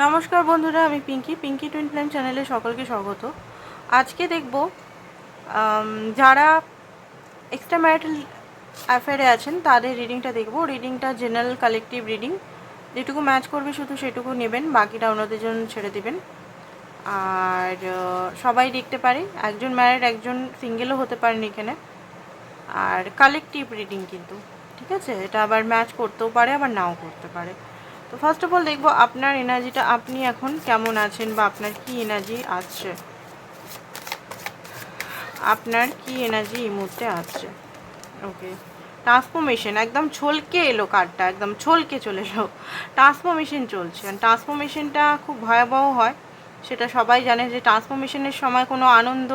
নমস্কার বন্ধুরা, আমি পিঙ্কি। পিঙ্কি টুইন ফ্লেম চ্যানেলে সকলকে স্বাগত। আজকে দেখব যারা এক্সট্রা ম্যারিটাল অ্যাফেয়ারে আছেন, তাদের রিডিংটা দেখব। রিডিংটা জেনারেল কালেকটিভ রিডিং যেটুকু ম্যাচ করবে শুধু সেটুকু নেবেন, বাকিটা অন্যদের জন্য ছেড়ে দেবেন। আর সবাই দেখতে পারে, একজন ম্যারিড একজন সিঙ্গেলও হতে পারেন এখানে। আর কালেকটিভ রিডিং কিন্তু, ঠিক আছে? এটা আবার ম্যাচ করতেও পারে, আবার নাও করতে পারে। তো ফার্স্ট অফ অল দেখব আপনার এনার্জিটা আপনি এখন কেমন আছেন বা আপনার কি এনার্জি আছে? আপনার কি এনার্জি এই মুহূর্তে আছে? ওকে ট্রান্সফরমেশন একদম ছলকে এলো কার্ডটা, একদম ছলকে চলে এলো। ট্রান্সফরমেশন চলছে ট্রান্সফরমেশনটা খুব ভয়াবহ হয়। সেটা সবাই জানে যে ট্রান্সফরমেশনের সময় কোনো আনন্দ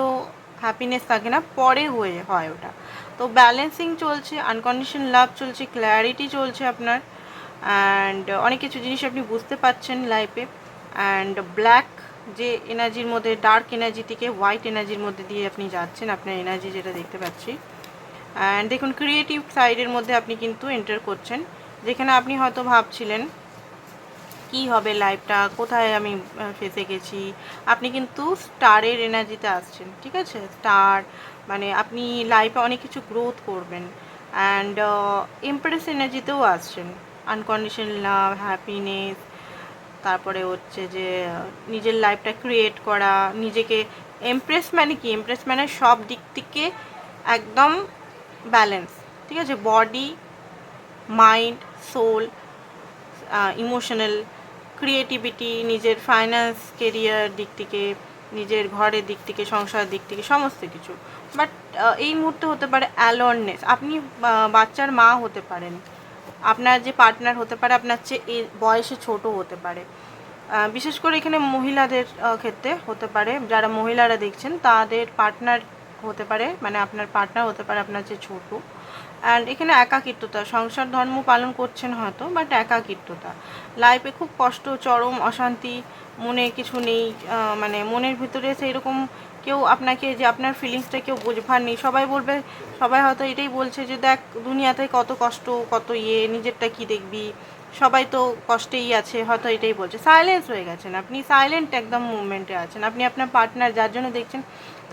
হ্যাপিনেস থাকে না, পরে হয়ে, হয় ওটা। তো ব্যালেন্সিং চলছে আনকন্ডিশন লাভ চলছে ক্ল্যারিটি চলছে আপনার। অ্যান্ড অনেক কিছু জিনিস আপনি বুঝতে পারছেন লাইফে অ্যান্ড ব্ল্যাক যে এনার্জির মধ্যে ডার্ক এনার্জি থেকে হোয়াইট এনার্জির মধ্যে দিয়ে আপনি যাচ্ছেন, আপনার এনার্জি যেটা দেখতে পাচ্ছি। অ্যান্ড দেখুন ক্রিয়েটিভ সাইডের মধ্যে আপনি কিন্তু এন্টার করছেন। যেখানে আপনি হয়তো ভাবছিলেন, কি হবে লাইফটা কোথায় আমি ফেসে গেছি? আপনি কিন্তু স্টারের এনার্জিতে আসছেন, ঠিক আছে? স্টার মানে আপনি লাইফে অনেক কিছু গ্রোথ করবেন। অ্যান্ড ইমপ্রেস এনার্জিতেও আসছেন। আনকন্ডিশন লাভ হ্যাপিনেস তারপরে হচ্ছে যে, নিজের লাইফটা ক্রিয়েট করা, নিজেকে এমপ্রেস মানে কি? এমপ্রেস মানে সব দিক থেকে একদম ব্যালেন্স ঠিক আছে? Body mind soul emotional creativity নিজের ফাইন্যান্স কেরিয়ার দিক থেকে, নিজের ঘরের দিক থেকে, সংসারের দিক থেকে, সমস্ত কিছু। বাট এই মুহূর্তে হতে পারে অ্যালোননেস আপনি বাচ্চার মা হতে পারেন। আপনার যে পার্টনার হতে পারে, আপনার চেয়ে বয়সে ছোট হতে পারে। বিশেষ করে এখানে মহিলাদের ক্ষেত্রে হতে পারে। যারা মহিলারা দেখছেন, তাদের পার্টনার হতে পারে মানে আপনার পার্টনার হতে পারে আপনার যে ছোট। অ্যান্ড এখানে একাকিত্বতা, সংসার ধর্ম পালন করছেন হয়তো বাট একাকিত্বতা। লাইফে খুব কষ্ট, চরম অশান্তি মনে কিছু নেই মানে মনের ভিতরে সেই রকম কেউ আপনাকে যে আপনার ফিলিংসটা কেউ বোঝবার নেই। সবাই বলবে, সবাই হয়তো এটাই বলছে যে, দেখ, দুনিয়াতে কত কষ্ট, কত ইয়ে নিজেরটা কি দেখবি? সবাই তো কষ্টেই আছে, হয়তো এটাই বলছে। সাইলেন্স হয়ে গেছেন আপনি সাইলেন্ট একদম মুভমেন্টে আছেন। আপনি আপনার পার্টনার যার জন্য দেখছেন,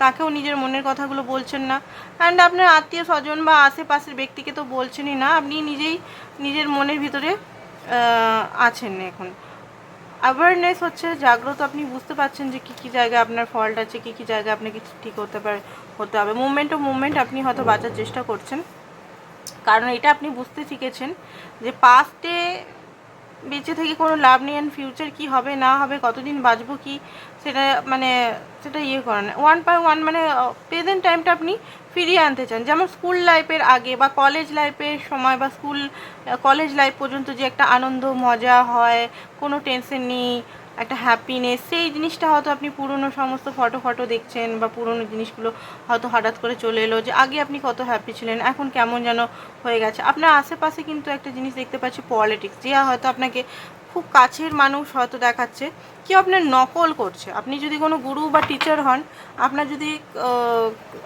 তাকেও নিজের মনের কথাগুলো বলছেন না। অ্যান্ড আপনার আত্মীয় স্বজন বা আশেপাশের ব্যক্তিকে তো বলছেনই না, আপনি নিজেই নিজের মনের ভিতরে আছেন এখন। অ্যাওয়ারনেস হচ্ছে, জাগ্রত আপনি বুঝতে পারছেন যে কী কী জায়গায় আপনার ফল্ট আছে, কী কী জায়গায় আপনাকে ঠিক হতে পারে, হতে হবে। মুভমেন্ট ও মুভমেন্ট আপনি হয়তো বাঁচার চেষ্টা করছেন। কারণ এটা আপনি বুঝতে শিখেছেন যে পাস্টে বেঁচে থেকে কোনো লাভ নেই অ্যান্ড ফিউচার কী হবে, না হবে, কতদিন বাঁচবো কি, সেটা মানে সেটা ইয়ে করেন। ওয়ান বাই ওয়ান মানে প্রেজেন্ট টাইমটা আপনি ফিরিয়ে আনতে চান। যেমন স্কুল লাইফের আগে বা কলেজ লাইফের সময় বা স্কুল কলেজ লাইফ পর্যন্ত যে একটা আনন্দ, মজা হয়, কোনো টেনশন নেই, একটা হ্যাপিনেস সেই জিনিসটা হয়তো আপনি পুরনো সমস্ত ফটো ফটো দেখছেন বা পুরনো জিনিসগুলো হয়তো হঠাৎ করে চলে এলো যে আগে আপনি কত হ্যাপি ছিলেন, এখন কেমন যেন হয়ে গেছে। আপনার আশেপাশে কিন্তু একটা জিনিস দেখতে পাচ্ছি পলিটিক্স যে হয়তো আপনাকে খুব কাছের মানুষ হয়তো দেখাচ্ছে, কেউ আপনার নকল করছে। আপনি যদি কোনো গুরু বা টিচার হন, আপনার যদি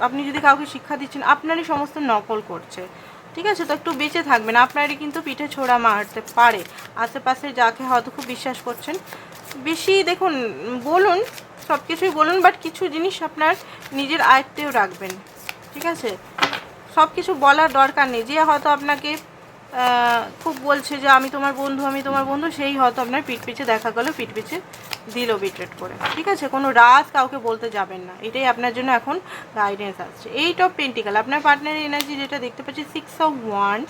আপনি যদি কাউকে শিক্ষা দিচ্ছেন, আপনারই সমস্ত নকল করছে। ঠিক আছে? তো একটু বেঁচে থাকবেন, আপনারই কিন্তু পিঠে ছোড়া মারতে পারে। আশেপাশে যাকে হয়তো খুব বিশ্বাস করছেন, বেশি দেখুন, বলুন সব কিছুই বলুন বাট কিছু জিনিস আপনার নিজের আয়ত্তেও রাখবেন। ঠিক আছে? সব কিছু বলার দরকার নেই। যে হয়তো আপনাকে খুব বলছে যে আমি তোমার বন্ধু, আমি তোমার বন্ধু, সেই হয়তো আপনার পিঠ পিছে দেখা গেলো, পিঠ পিছে দিল বিট্রেট করে। ঠিক আছে? কোনো রাজ কাউকে বলতে যাবেন না। এটাই আপনার জন্য এখন গাইডেন্স আসছে। এইট অফ পেন্টিকাল আপনার পার্টনারের এনার্জি যেটা দেখতে পাচ্ছি সিক্স অফ ওয়ান্স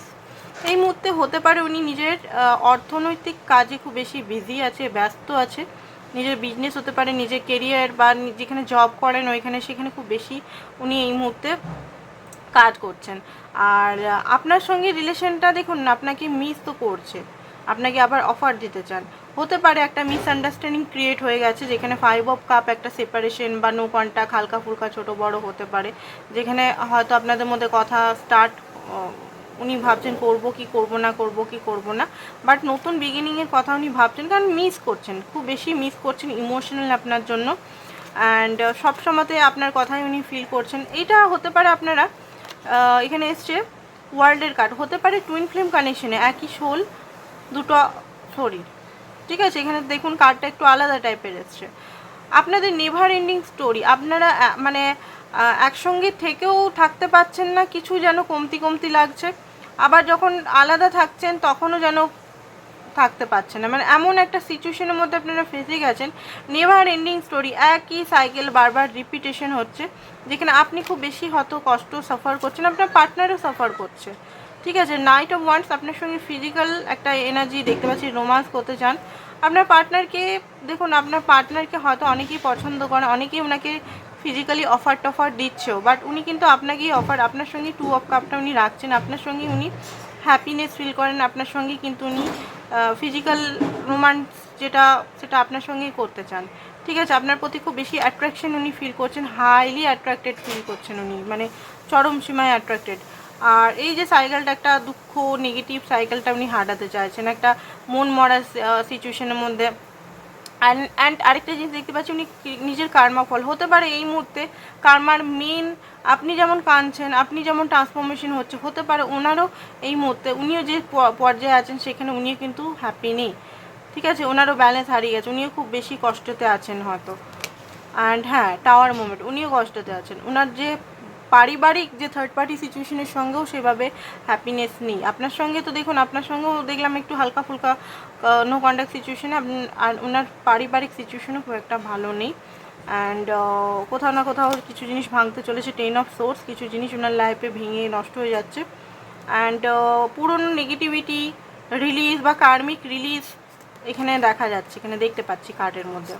এই মুহূর্তে হতে পারে উনি নিজের অর্থনৈতিক কাজে খুব বেশি বিজি আছে, ব্যস্ত আছে। নিজের বিজনেস হতে পারে, নিজের কেরিয়ার বা যেখানে জব করেন, ওইখানে সেখানে খুব বেশি উনি এই মুহূর্তে কাজ করছেন। আর আপনার সঙ্গে রিলেশনটা দেখুন না, আপনাকে মিস তো করছে। আপনাকে আবার অফার দিতে চান। হতে পারে একটা মিসআন্ডারস্ট্যান্ডিং ক্রিয়েট হয়ে গেছে, যেখানে ফাইভ অফ কাপ একটা সেপারেশন বা নো কন্ট্যাক্ট হালকা ফুলকা ছোট বড় হতে পারে। যেখানে হয়তো আপনাদের মধ্যে কথা স্টার্ট উনি ভাবছেন করব কি, করব না, করব কি, করব না। বাট নতুন বিগিনিংয়ের কথা উনি ভাবছেন, কারণ মিস করছেন। খুব বেশি মিস করছেন ইমোশনাল আপনার জন্য। অ্যান্ড সবসময়তে আপনার কথাই উনি ফিল করছেন। এইটা হতে পারে আপনারা এখানে এসছে ওয়ার্ল্ডের কার্ড হতে পারে টুইন ফ্লেম কানেকশনে একই শোল, দুটো শরীর ঠিক আছে? এখানে দেখুন কার্ডটা একটু আলাদা টাইপের এসছে। আপনাদের নেভার এন্ডিং স্টোরি আপনারা মানে একসঙ্গে থেকেও থাকতে পারছেন না, কিছু যেন কমতি কমতি লাগছে। আবার যখন আলাদা থাকছেন, তখনও যেন থাকতে পারছেন না। মানে এমন একটা সিচুয়েশনের মধ্যে আপনারা ফেসে গেছেন। নেভার এন্ডিং স্টোরি একই সাইকেল বারবার রিপিটেশন হচ্ছে, যেখানে আপনি খুব বেশি হয়তো কষ্ট সাফার করছেন, আপনার পার্টনারও সাফার করছে। ঠিক আছে নাইট অফ ওয়ান্স আপনার সঙ্গে ফিজিক্যাল একটা এনার্জি দেখতে পাচ্ছি রোমান্স করতে চান। আপনার পার্টনারকে দেখুন, আপনার পার্টনারকে হয়তো অনেকেই পছন্দ করে অনেকেই ওনাকে ফিজিক্যালি অফার টফার দিচ্ছেও বাট উনি কিন্তু আপনাকেই অফার আপনার সঙ্গে টু অফ কাপটা উনি রাখছেন, আপনার সঙ্গে উনি হ্যাপিনেস ফিল করেন, আপনার সঙ্গে কিন্তু উনি ফিজিক্যাল রোমান্স যেটা, সেটা আপনার সঙ্গেই করতে চান। ঠিক আছে, আপনার প্রতি খুব বেশি অ্যাট্রাকশন উনি ফিল করছেন হাইলি অ্যাট্রাক্টেড ফিল করছেন উনি মানে চরম সীমায় অ্যাট্রাক্টেড আর এই যে সাইকেলটা একটা দুঃখ নেগেটিভ সাইকেলটা উনি হাঁটাতে চাইছেন, একটা মন মরা সিচুয়েশনের মধ্যে। অ্যান্ড আরেকটা জিনিস দেখতে পাচ্ছি, উনি নিজের কার্মা ফল হতে পারে এই মুহূর্তে কার্মার মেন আপনি যেমন কাঁদছেন, আপনি যেমন ট্রান্সফরমেশন হচ্ছে, হতে পারে ওনারও এই মুহূর্তে, উনিও যে পর্যায়ে আছেন, সেখানে উনিও কিন্তু হ্যাপি নেই। ঠিক আছে? ওনারও ব্যালেন্স হারিয়ে গেছে, উনিও খুব বেশি কষ্টতে আছেন হয়তো। অ্যান্ড হ্যাঁ টাওয়ার মোমেন্ট উনিও কষ্টতে আছেন। ওনার যে পারিবারিক যে থার্ড পার্টি সিচুয়েশনের সঙ্গেও সেভাবে হ্যাপিনেস নেই। আপনার সঙ্গে তো দেখুন, আপনার সঙ্গেও দেখলাম একটু হালকা ফুলকা নো কন্ট্যাক্ট সিচুয়েশনে আর ওনার পারিবারিক সিচুয়েশনও খুব একটা ভালো নেই। অ্যান্ড কোথাও না কোথাও কিছু জিনিস ভাঙতে চলেছে টেন অফ সোর্স কিছু জিনিস ওনার লাইফে ভেঙে নষ্ট হয়ে যাচ্ছে। অ্যান্ড পুরনো নেগেটিভিটি রিলিজ বা কার্মিক রিলিজ এখানে দেখা যাচ্ছে, এখানে দেখতে পাচ্ছি কার্ডের মধ্যে।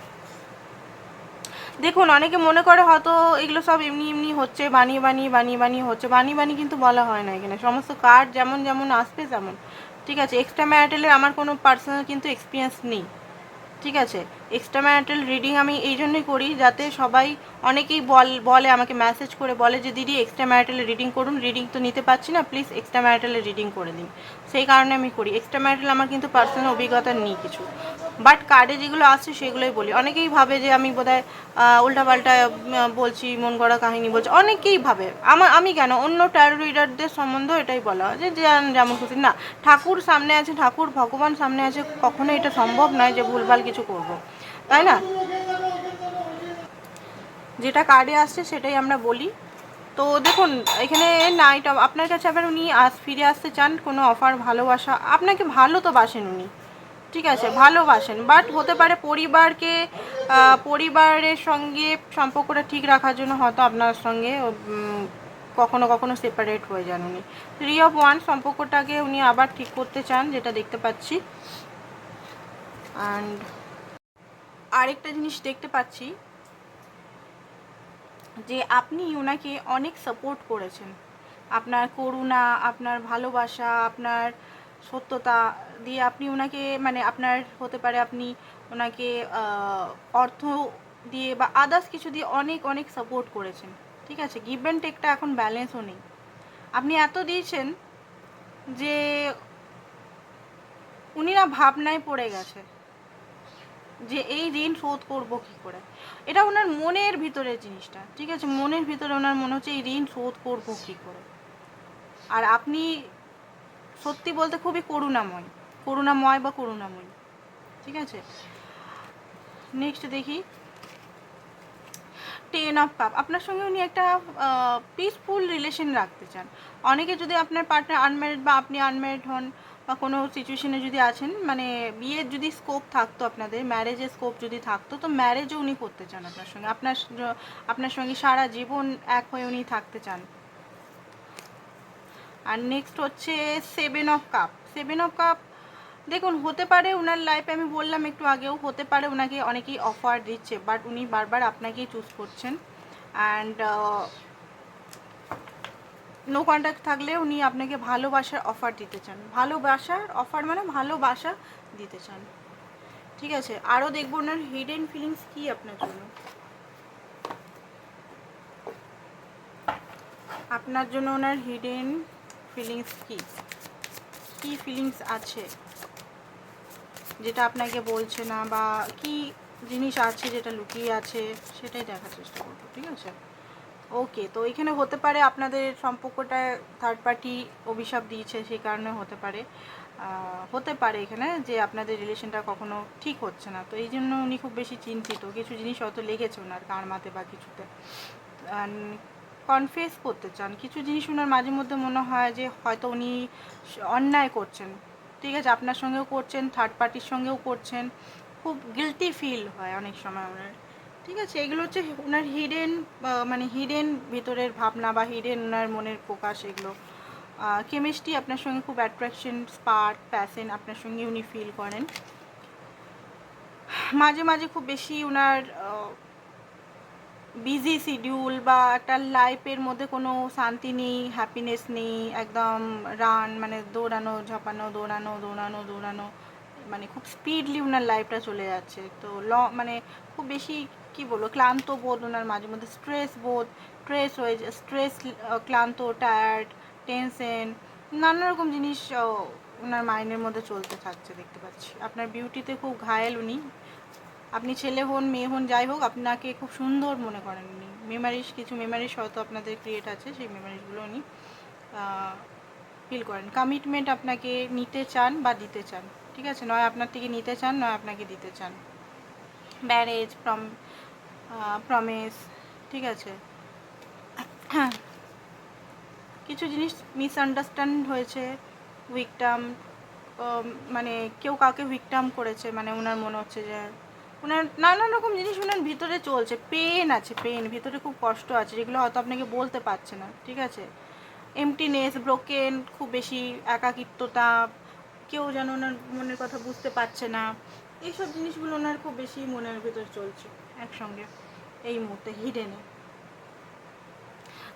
দেখুন, অনেকে মনে করে হয়তো এগুলো সব এমনি এমনি হচ্ছে, বানিয়ে বানিয়ে বানিয়ে বানিয়ে হচ্ছে, বানিয়ে বানিয়ে কিন্তু বলা হয় না এখানে। সমস্ত কার্ড যেমন যেমন আসবে তেমন। ঠিক আছে এক্সট্রা ম্যারিটালের আমার কোনো পার্সোনাল কিন্তু এক্সপিরিয়েন্স নেই। ঠিক আছে এক্সট্রা ম্যারিটাল রিডিং আমি এই জন্যই করি যাতে সবাই অনেকেই বল, বলে, আমাকে মেসেজ করে বলে যে, দিদি এক্সট্রা ম্যারিটালে রিডিং করুন রিডিং তো নিতে পারছি না প্লিজ এক্সট্রা ম্যারিটালে রিডিং করে দিন। সেই কারণে আমি করি। এক্সট্রা ম্যারিটাল আমার কিন্তু পার্সোনাল অভিজ্ঞতা নেই কিছু। বাট কার্ডে যেগুলো আছে, সেগুলোই বলি। অনেকেই ভাবে যে আমি বোধ বোধহয় উল্টাপাল্টা বলছি, মন গড়া কাহিনী বলছি। অনেকেই ভাবে। আমার আমি কেন? অন্য ট্যারো রিডারদের সম্বন্ধেও এটাই বলা হয় যে- যেমন খুশি। না, ঠাকুর সামনে আছে, ঠাকুর ভগবান সামনে আছে কখনো এটা সম্ভব নয় যে ভুলভাল কিছু করব। তাই না? যেটা কার্ডে আসছে, সেটাই আমরা বলি। তো দেখুন, এখানে নাইট আপনার কাছে আবার উনি আস, ফিরে আসতে চান, কোনো অফার ভালোবাসা। আপনাকে ভালো তো বাসেন উনি। ঠিক আছে, ভালোবাসেন। বাট হতে পারে পরিবারকে পরিবারের সঙ্গে সম্পর্কটা ঠিক রাখার জন্য হয়তো আপনার সঙ্গে কখনো কখনো সেপারেট হয়ে যান উনি। থ্রি অফ ওয়ান সম্পর্কটাকে উনি আবার ঠিক করতে চান, যেটা দেখতে পাচ্ছি। অ্যান্ড আরেকটা জিনিস দেখতে পাচ্ছি, যে আপনি ওনাকে অনেক সাপোর্ট করেছেন। আপনার করুণা, আপনার ভালোবাসা, আপনার সত্যতা দিয়ে আপনি ওনাকে মানে আপনার হতে পারে আপনি ওনাকে অর্থ দিয়ে বা আদার্স কিছু দিয়ে অনেক অনেক সাপোর্ট করেছেন। ঠিক আছে? গিভ অ্যান্ড টেকটা এখন ব্যালেন্সও নেই। আপনি এত দিয়েছেন যে উনি না ভাবনায় পড়ে গেছে যে এই ঋণ শোধ করব কি করে? এটা ওনার মনের ভিতরের জিনিসটা। ঠিক আছে? মনের ভিতরে ওনার মনে হচ্ছে এই ঋণ শোধ করব কি করে? আর আপনি সত্যি বলতে খুবই করুণাময়। করুণাময় বা করুণাময়। ঠিক আছে? নেক্সট দেখি। টেন অফ কাপ আপনার সঙ্গে উনি একটা পিসফুল রিলেশন রাখতে চান। অনেকে যদি আপনার পার্টনার আনম্যারিড বা আপনি আনম্যারিড হন বা কোনো সিচুয়েশনে যদি আছেন মানে বিয়ের যদি স্কোপ থাকতো আপনাদের ম্যারেজের স্কোপ যদি থাকতো, তো ম্যারেজও উনি করতে চান আপনার সঙ্গে। আপনার আপনার সঙ্গে সারা জীবন এক হয়ে উনি থাকতে চান। আর নেক্সট হচ্ছে seven of cup seven of cup দেখুন, হতে পারে ওনার লাইফে আমি বললাম একটু আগেও, হতে পারে ওনাকে অনেকেই অফার দিচ্ছে বাট উনি বারবার আপনাকেই চুজ করছেন। অ্যান্ড নো কন্ট্যাক্ট থাকলে উনি আপনাকে ভালোবাসার অফার দিতে চান। ভালোবাসার অফার মানে ভালোবাসা দিতে চান। ঠিক আছে আরও দেখব ওনার হিডেন ফিলিংস কী আপনার জন্য। আপনার জন্য ওনার হিডেন ফিলিংস কী? কী ফিলিংস আছে? যেটা আপনাকে বলছে না বা কি জিনিস আছে যেটা লুকিয়ে আছে, সেটাই দেখার চেষ্টা করব, ঠিক আছে? ওকে তো এখানে হতে পারে আপনাদের সম্পর্কটা থার্ড পার্টি অভিশাপ দিয়েছে সেই কারণে হতে পারে। হতে পারে এখানে যে আপনাদের রিলেশনটা কখনো ঠিক হচ্ছে না। তো এই জন্য উনি খুব বেশি চিন্তিত। কিছু জিনিস হয়তো লেগেছে ওনার কারমাতে বা কিছুতে। কনফেস করতে চান, কিছু জিনিস ওনার মাঝে মধ্যে মনে হয় যে হয়তো উনি অন্যায় করছেন। ঠিক আছে, আপনার সঙ্গেও করছেন থার্ড পার্টির সঙ্গেও করছেন। খুব গিলটি ফিল হয় অনেক সময় ওনার। ঠিক আছে, এগুলো হচ্ছে ওনার হিডেন মানে হিডেন ভিতরের ভাবনা বা হিডেন ওনার মনের প্রকাশ এগুলো। কেমিস্ট্রি আপনার সঙ্গে খুব অ্যাট্রাকশন স্পার্ক প্যাশন আপনার সঙ্গে উনি ফিল করেন। মাঝে মাঝে খুব বেশি ওনার বিজি শিডিউল বা একটা লাইফের মধ্যে কোনো শান্তি নেই হ্যাপিনেস নেই, একদম রান মানে দৌড়ানো, ঝাঁপানো, দৌড়ানো দৌড়ানো দৌড়ানো মানে খুব স্পিডলি ওনার লাইফটা চলে যাচ্ছে। তো ল মানে খুব বেশি কি বলব, ক্লান্ত বোধ ওনার মাঝে মধ্যে স্ট্রেস বোধ স্ট্রেস হয়ে যায় স্ট্রেস ক্লান্ত টায়ার্ড টেনশন নানা রকম জিনিস ওনার মাইন্ডের মধ্যে চলতে থাকছে, দেখতে পাচ্ছি। আপনার বিউটিতে খুব ঘায়েল উনি। আপনি ছেলে হন, মেয়ে হন, যাই হোক, আপনাকে খুব সুন্দর মনে করেন উনি। মেমারিস কিছু মেমারিস হয়তো আপনাদের ক্রিয়েট আছে, সেই মেমারিসগুলো উনি ফিল করেন। কমিটমেন্ট আপনাকে নিতে চান বা দিতে চান, ঠিক আছে? নয় আপনার থেকে নিতে চান, নয় আপনাকে দিতে চান। ম্যারেজ প্রম প্রমিস ঠিক আছে? কিছু জিনিস মিসআন্ডারস্ট্যান্ড হয়েছে উইকটাম মানে কেউ কাউকে উইকটাম করেছে মানে ওনার মনে হচ্ছে যে ওনার নানান রকম জিনিস ওনার ভিতরে চলছে পেন আছে পেন ভিতরে খুব কষ্ট আছে, যেগুলো হয়তো আপনাকে বলতে পারছে না, ঠিক আছে? এমটিনেস ব্রোকেন খুব বেশি একাকিত্বতা, কেউ যেন ওনার মনের কথা বুঝতে পারছে না, এইসব জিনিসগুলো ওনার খুব বেশি মনের ভিতর চলছে, একসঙ্গে এই মুহূর্তে হিডেনে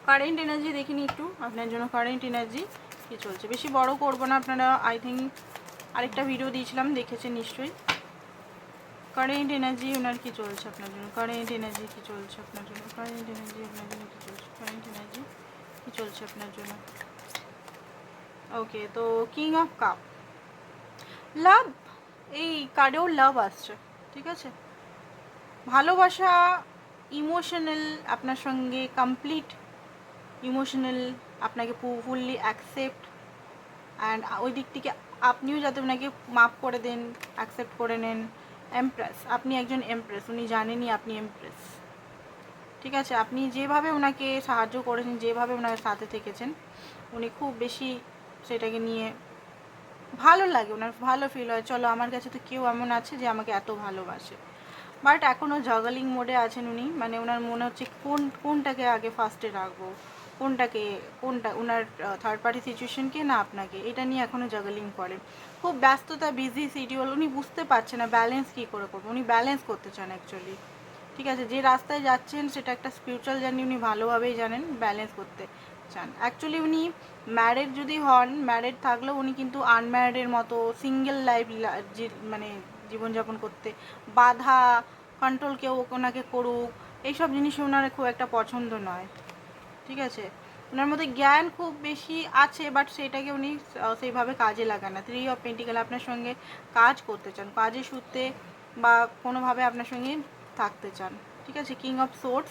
কারেন্ট এনার্জি দেখিনি একটু, আপনার জন্য কারেন্ট এনার্জি কি চলছে? বেশি বড় করব না, আপনারা আই থিঙ্ক আরেকটা ভিডিও দিয়েছিলাম, দেখেছেন নিশ্চয়ই। কারেন্ট এনার্জি ওনার কি চলছে আপনার জন্য? কারেন্ট এনার্জি কি চলছে আপনার জন্য? কারেন্ট এনার্জি আপনার জন্য কি চলছে? কারেন্ট এনার্জি কি চলছে আপনার জন্য? ওকে তো কিং অফ কাপ লাভ এই কার্ডেও লাভ আসছে, ঠিক আছে? ভালোবাসা ইমোশনাল আপনার সঙ্গে কমপ্লিট ইমোশনাল আপনাকে ফুললি অ্যাকসেপ্ট অ্যান্ড ওই দিক থেকে আপনিও যাতে ওনাকে মাফ করে দেন অ্যাকসেপ্ট করে নেন এমপ্রেস আপনি একজন এমপ্রেস উনি জানেনই আপনি এমপ্রেস ঠিক আছে, আপনি যেভাবে ওনাকে সাহায্য করেছেন, যেভাবে ওনার সাথে থেকেছেন, উনি খুব বেশি সেটাকে নিয়ে ভালো লাগে ওনার ভালো ফিল হয়। চলো, আমার কাছে তো কেউ এমন আছে যে আমাকে এত ভালোবাসে। বাট এখনও জগালিং মোডে আছেন উনি মানে ওনার মনে হচ্ছে কোন, কোনটাকে আগে ফার্স্টে রাখব? কোনটাকে, কোনটা ওনার থার্ড পার্টি সিচুয়েশনকে না আপনাকে, এটা নিয়ে এখনও জগালিং করে খুব ব্যস্ততা বিজি শিডিউল উনি বুঝতে পারছে না ব্যালেন্স কী করে করব, উনি ব্যালেন্স করতে চান অ্যাকচুয়ালি ঠিক আছে, যে রাস্তায় যাচ্ছেন, সেটা একটা স্পিরিচুয়াল জার্নি উনি ভালোভাবেই জানেন ব্যালেন্স করতে চান। অ্যাকচুয়ালি উনি ম্যারেড যদি হন ম্যারেড থাকলেও উনি কিন্তু আনম্যারিডের মতো সিঙ্গেল লাইফ মানে জীবনযাপন করতে বাধা কন্ট্রোল কেউ ওনাকে করুক, এইসব জিনিস ওনার খুব একটা পছন্দ নয়। ঠিক আছে? ওনার মধ্যে জ্ঞান খুব বেশি আছে বাট সেটাকে উনি সেইভাবে কাজে লাগান না। থ্রি অফ পেন্টিক্যাল আপনার সঙ্গে কাজ করতে চান, কাজে সূত্রে বা কোনোভাবে আপনার সঙ্গে থাকতে চান। ঠিক আছে? কিং অফ সোর্স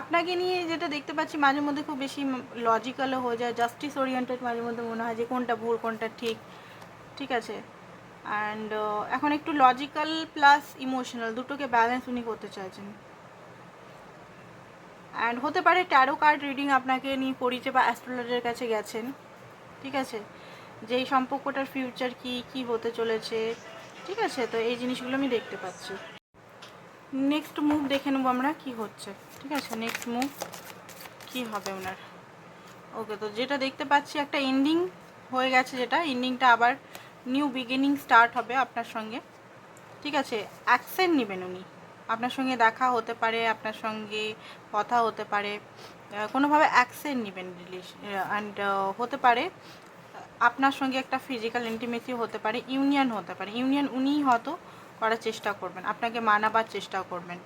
আপনাকে নিয়ে যেটা দেখতে পাচ্ছি, মাঝে মধ্যে খুব বেশি লজিক্যালও হয়ে যায় জাস্টিস ওরিয়েন্টেড মাঝে মধ্যে মনে হয় যে কোনটা ভুল, কোনটা ঠিক। ঠিক আছে? অ্যান্ড এখন একটু লজিক্যাল প্লাস ইমোশনাল দুটোকে ব্যালেন্স উনি করতে চাইছেন। অ্যান্ড হতে পারে ট্যারো কার্ড রিডিং আপনাকে নিয়ে পড়িয়েছে বা অ্যাস্ট্রোলজারের কাছে গেছেন। ঠিক আছে? যে এই সম্পর্কটার ফিউচার কি কি হতে চলেছে। ঠিক আছে? তো এই জিনিসগুলো আমি দেখতে পাচ্ছি। নেক্সট মুভ দেখে নেব আমরা কি হচ্ছে। ঠিক আছে? নেক্সট মুভ কি হবে ওনার? ওকে তো যেটা দেখতে পাচ্ছি একটা এন্ডিং হয়ে গেছে যেটা। এন্ডিংটা আবার নিউ বিগিনিং স্টার্ট হবে আপনার সঙ্গে। ঠিক আছে অ্যাকশন নেবেন উনি। আপনার সঙ্গে দেখা হতে পারে, আপনার সঙ্গে কথা হতে পারে কোনোভাবে অ্যাকশন নেবেন রিলিশ অ্যান্ড হতে পারে, আপনার সঙ্গে একটা ফিজিক্যাল ইন্টিমেসি হতে পারে ইউনিয়ন হতে পারে। ইউনিয়ন উনিই হয়তো করার চেষ্টা করবেন, আপনাকে মানাবার চেষ্টা করবেন।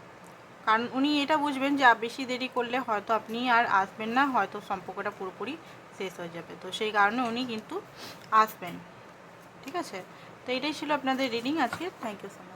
কারণ উনি এটা বুঝবেন যে বেশি দেরি করলে হয়তো আপনি আর আসবেন না, হয়তো সম্পর্কটা পুরোপুরি শেষ হয়ে যাবে। তো সেই কারণে উনি কিন্তু আসবেন। ঠিক আছে? তো এটাই ছিল আপনাদের রিডিং আজকে থ্যাংক ইউ সো